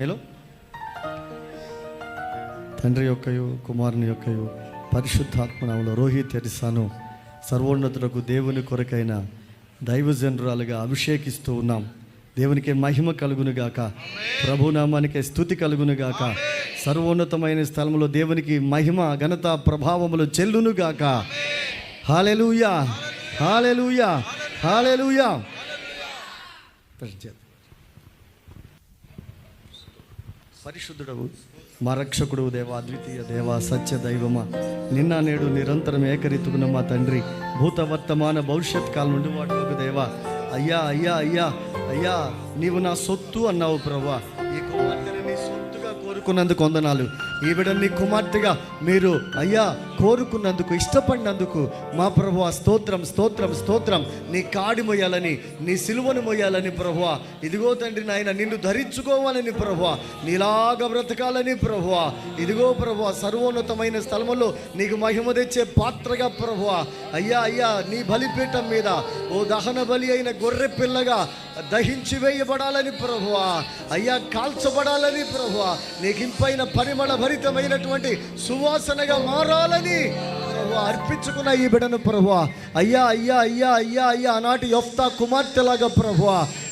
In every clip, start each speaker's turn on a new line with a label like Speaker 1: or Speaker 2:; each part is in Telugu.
Speaker 1: మేలో? తండ్రి యొక్కయు కుమారుని యొక్కయు పరిశుద్ధాత్మనామలో రోహిత్ తెరిసాను సర్వోన్నతులకు దేవుని కొరకైన దైవజనరాలుగా అభిషేకిస్తూ ఉన్నాం. దేవునికి మహిమ కలుగునుగాక. ప్రభునామానికి స్థుతి కలుగునుగాక. సర్వోన్నతమైన స్థలంలో దేవునికి మహిమ ఘనత ప్రభావములు చెల్లునుగాక. హాలెలూయా! హాలెలూయా! హాలెలూయా! పరిశుద్ధుడవు మా రక్షకుడు దేవా అద్వితీయ దేవా సత్య దైవమా. నిన్న నేడు నిరంతరం ఏకరీతుకున్న మా తండ్రి భూత వర్తమాన భవిష్యత్ కాలం నుండి వాడుకు దేవా. అయ్యా అయ్యా అయ్యా అయ్యా నీవు నా సొత్తు అన్నావు ప్రభా. ఈ కుమార్తెని నీ సొత్తుగా కోరుకున్నందుకు వందనాలు. ఈ నీ కుమార్తెగా మీరు అయ్యా కోరుకున్నందుకు ఇష్టపడినందుకు మా ప్రభు స్తోత్రం స్తోత్రం స్తోత్రం. నీ కాడి మొయ్యాలని నీ సిలువను మొయ్యాలని ప్రభు. ఇదిగో తండ్రి నాయన నిన్ను ధరించుకోవాలని ప్రభు. నీలాగా బ్రతకాలని ప్రభు. ఇదిగో ప్రభు సర్వోన్నతమైన స్థలములో నీకు మహిమ తెచ్చే పాత్రగా ప్రభు. అయ్యా అయ్యా నీ బలిపీఠం మీద ఓ దహన బలి అయిన గొర్రె పిల్లగా దహించి వేయబడాలని ప్రభువా అయ్యా కాల్చబడాలని ప్రభువా నీకు ఇంపైన పరిమళ భరితమైనటువంటి సువాసనగా మారాలని ప్రభు అర్పించుకున్న ఈ బిడను ప్రభు అయ్యా అయ్యా అయ్యా అయ్యా అయ్యా ఆనాటి యొఫ్తా కుమార్తెలాగా ప్రభు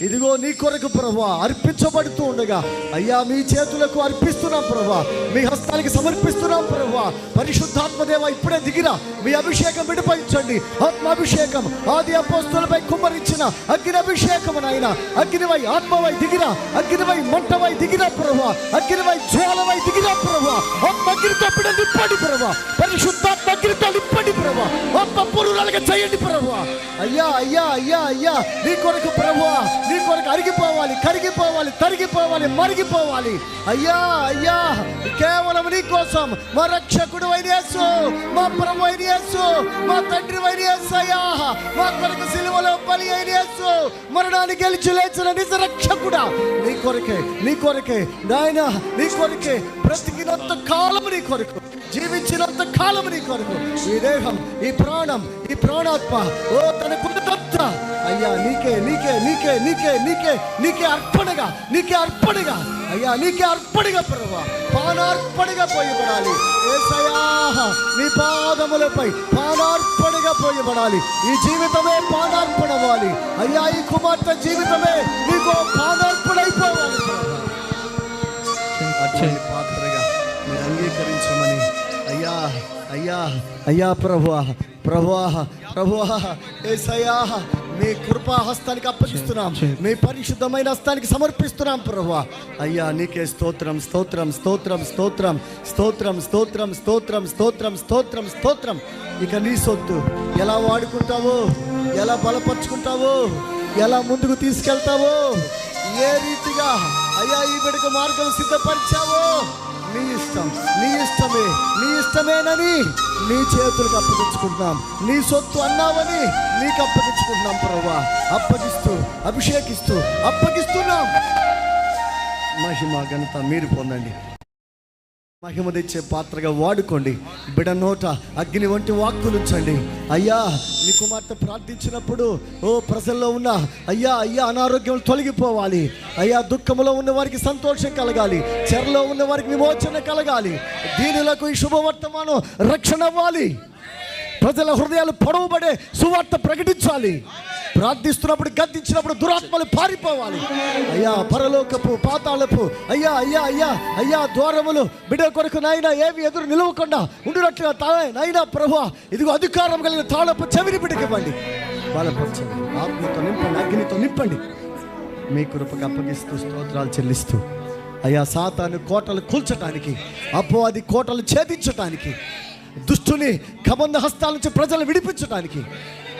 Speaker 1: ఇదిగో నీ కొరకు ప్రభువా అర్పించబడుతూ ఉండగా. అయ్యా మీ చేతులకు అర్పిస్తున్నాం ప్రభు మీ హస్తానికి సమర్పిస్తున్నాం ప్రభు పరిశుద్ధాత్మదేవ ఇప్పుడే దిగిరా. మీ అభిషేకం విడిపించండి. ఆత్మాభిషేకం ఆది అపోస్తులపై కుమ్మరించిన అగ్ని అభిషేకం నాయన. అగ్నివై ఆత్మవై దిగిరా. అగ్నివై మంటవై దిగిరా ప్రభు అగ్నివై జ్వాలవై దిగిరా ప్రభు ఆత్మ అగ్నితో పిడ నింపండి ప్రభా పరిశుద్ధాత్మ ఆత్మ చేయండి ప్రభు అయ్యా అయ్యా అయ్యా అయ్యా. నీ కొరకు ప్రభువా నీ కొరకు అరిగిపోవాలి కరిగిపోవాలి తరిగిపోవాలి మరిగిపోవాలి. అయ్యా అయ్యా కేవలం నీ కోసం మా రక్షకుడు అయిన మా ప్రభు అయిన మా తండ్రి అయిన అయ్యా. మా కొరకు సిలువలో బలి అయినేసు మరణాన్ని గెలిచి లేచిన నిజ రక్షకుడా. నీ కొరకే నీ కొరకే. నాయన నీ కొరకే. బ్రతికినంత కాలం నీ కొరకు. జీవించినంత కాలం నీ కొరకు. ఈ దేహం ఈ ప్రాణం ఈ ప్రాణాత్మ ఓ తనకున్నదంతా అయ్యా నీకే నీకే నీకే నీకే నీకే నీకే అర్పణగా నీకే అర్పణగా. అయ్యా నీకే అర్పణగా ప్రభా పానార్పణగా పోయబడాలి. నీ పాదములపై పానార్పణగా పోయబడాలి. ఈ జీవితమే పానార్పణవాలి అయ్యా ఈ కుమార్తె జీవితమే నీకు ప్రభా అచ్చని పాత్రగా మీరు అంగీకరించమని అయ్యా అయ్యా అయ్యా ప్రభువా ప్రభువా ప్రభువా ఏసయ్యా మీ కృపా హస్తానికి అప్పగిస్తున్నాం మీ పరిశుద్ధమైన హస్తానికి సమర్పిస్తున్నాం ప్రభువా. అయ్యా నీకే స్తోత్రం స్తోత్రం స్తోత్రం స్తోత్రం స్తోత్రం స్తోత్రం స్తోత్రం స్తోత్రం స్తోత్రం స్తోత్రం. ఇక నీ సొత్తు ఎలా వాడుకుంటావో ఎలా బలపరుచుకుంటావో ఎలా ముందుకు తీసుకెళ్తావో ఏ రీతిగా అయ్యా ఈ బిడ్డకు మార్గం సిద్ధపరిచావో నీ ఇష్టం నీ ఇష్టమే నీ ఇష్టమేనని నీ చేతులకు అప్పగించుకుంటున్నాం. నీ సొత్తు అన్నావని నీకు అప్పగించుకుంటున్నాం ప్రభా అప్పగిస్తూ అభిషేకిస్తూ అప్పగిస్తున్నాం. మహిమ ఘనత మీరు పొందండి. మహిమ తెచ్చే పాత్రగా వాడుకోండి. బిడ నోట అగ్ని వంటి వాక్కులు ఉంచండి అయ్యా నీ కుమార్తె ప్రార్థించినప్పుడు ఓ ప్రజల్లో ఉన్న అయ్యా అయ్యా అనారోగ్యం తొలగిపోవాలి. అయ్యా దుఃఖంలో ఉన్న వారికి సంతోషం కలగాలి. చెరలో ఉన్న వారికి విమోచన కలగాలి. దీనిలకు ఈ శుభవర్తమానం రక్షణ అవ్వాలి. ప్రజల హృదయాలు పొడవబడే సువార్త ప్రకటించాలి. ప్రార్థిస్తున్నప్పుడు గద్దించినప్పుడు దురాత్మలు పారిపోవాలి. అయ్యా పరలోకపు పాతాళపు అయ్యా అయ్యా అయ్యా అయ్యా ద్వారములు బిడ్డ కొరకు నాయన ఏమి ఎదురు నిలవకుండా ఉండినట్లుగా తానే నాయన ప్రభు ఇదిగో అధికారం కలిగిన తాళపు చెవిని బిడ్డకివ్వండి బలపరచండి. ఆత్మతో నింపండి అగ్నితో నింపండి. మీ కృపకు అప్పగిస్తూ స్తోత్రాలు చెల్లిస్తూ అయ్యా సాతాను కోటలు కూల్చటానికి అపో అది కోటలు ఛేదించటానికి దుష్టుని కబంధ హస్తాల నుంచి ప్రజలు విడిపించడానికి.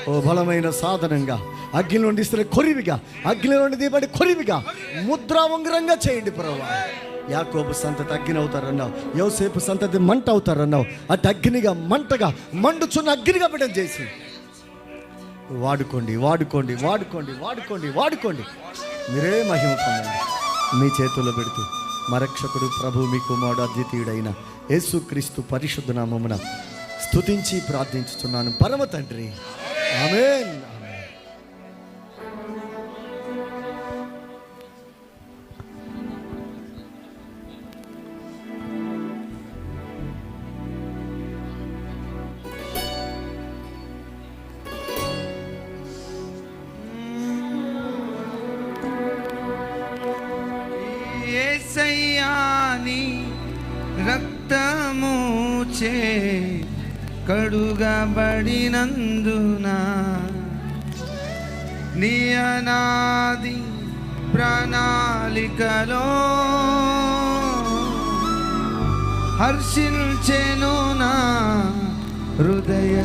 Speaker 1: ఓ బలమైన సాధనంగా అగ్ని నుండి ఇస్తున్న కొరివిగా అగ్ని నుండి దీపడి కొరివిగా ముద్రా ఉంగరంగా చేయండి ప్రభావ. యాకోబు సంతతి అగ్ని అవుతారన్నావు యోసేపు సంతతి మంట అవుతారన్నావు అటు అగ్నిగా మంటగా మండుచున్న అగ్నిగా బిడ్డం చేసి. వాడుకోండి వాడుకోండి వాడుకోండి వాడుకోండి వాడుకోండి. మీరే మహిమ పొందండి. మీ చేతుల్లో పెడుతూ. మరక్షకుడు ప్రభు మీ కుమారుడు అద్వితీయుడైన యేసుక్రీస్తు పరిశుద్ధ నామమున స్తుతించి ప్రార్థించుతున్నాను పరమ తండ్రి.
Speaker 2: ఆమె రక్తము చే కడుగబడినందున నీ అనాది ప్రణాళికలో హర్షించెను నా హృదయ